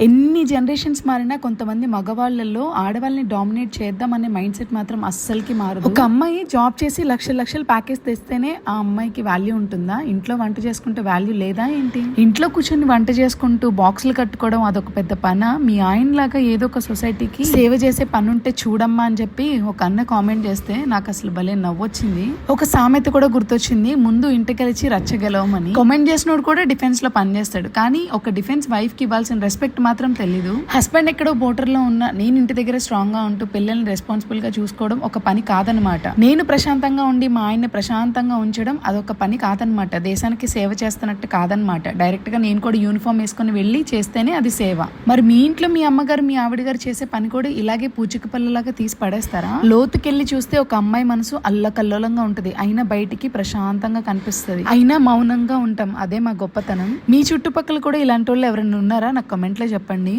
ఎన్ని జనరేషన్స్ మారినా కొంతమంది మగవాళ్ళల్లో ఆడవాళ్ళని డామినేట్ చేద్దామనే మైండ్ సెట్ మాత్రం అస్సలకి మారదు. ఒక అమ్మాయి జాబ్ చేసి లక్షల లక్షలు ప్యాకేజ్ తెస్తేనే ఆ అమ్మాయికి వాల్యూ ఉంటుందా? ఇంట్లో వంట చేసుకుంటే వాల్యూ లేదా ఏంటి? ఇంట్లో కూర్చొని వంట చేసుకుంటూ బాక్సులు కట్టుకోవడం అదొక పెద్ద పన? మీ ఆయన లాగా ఏదో ఒక సొసైటీకి సేవ చేసే పని ఉంటే చూడమ్మా అని చెప్పి ఒక అన్న కామెంట్ చేస్తే నాకు అసలు భలే నవ్వొచ్చింది. ఒక సామెత కూడా గుర్తొచ్చింది. ముందు ఇంటికి కలిసి రచ్చగలవమని కామెంట్ చేసినోడు కూడా డిఫెన్స్లో పనిచేస్తాడు. కానీ ఒక డిఫెన్స్ వైఫ్కి ఇవ్వాల్సిన రెస్పెక్ట్ మాత్రం తెలీదు. హస్బెండ్ ఎక్కడో బోర్డర్లో ఉన్న నేను ఇంటి దగ్గర స్ట్రాంగ్గా ఉంటూ పిల్లల్ని రెస్పాన్సిబుల్గా చూసుకోవడం ఒక పని కాదనమాట నేను ప్రశాంతంగా ఉండి మా ఆయన్ని ప్రశాంతంగా ఉంచడం అదొక పని కాదనమాట దేశానికి సేవ చేస్తున్నట్టు కాదనమాట డైరెక్ట్గా నేను కూడా యూనిఫామ్ వేసుకొని వెళ్ళి చేస్తేనే అది సేవ. మరి మీ ఇంట్లో మీ అమ్మగారు మీ ఆవిడ గారు చేసే పని కూడా ఇలాగే పూచిక పళ్ళలాగా తీసి పడేస్తారా? లోతుకెళ్ళి చూస్తే ఒక అమ్మాయి మనసు అల్లకల్లోలంగా ఉంటది. అయినా బయటికి ప్రశాంతంగా కనిపిస్తుంది. అయినా మౌనంగా ఉంటాం. అదే మా గొప్పతనం. మీ చుట్టుపక్కల కూడా ఇలాంటి వాళ్ళు ఎవరైనా ఉన్నారా? నాకు కమెంట్లో చెప్పండి.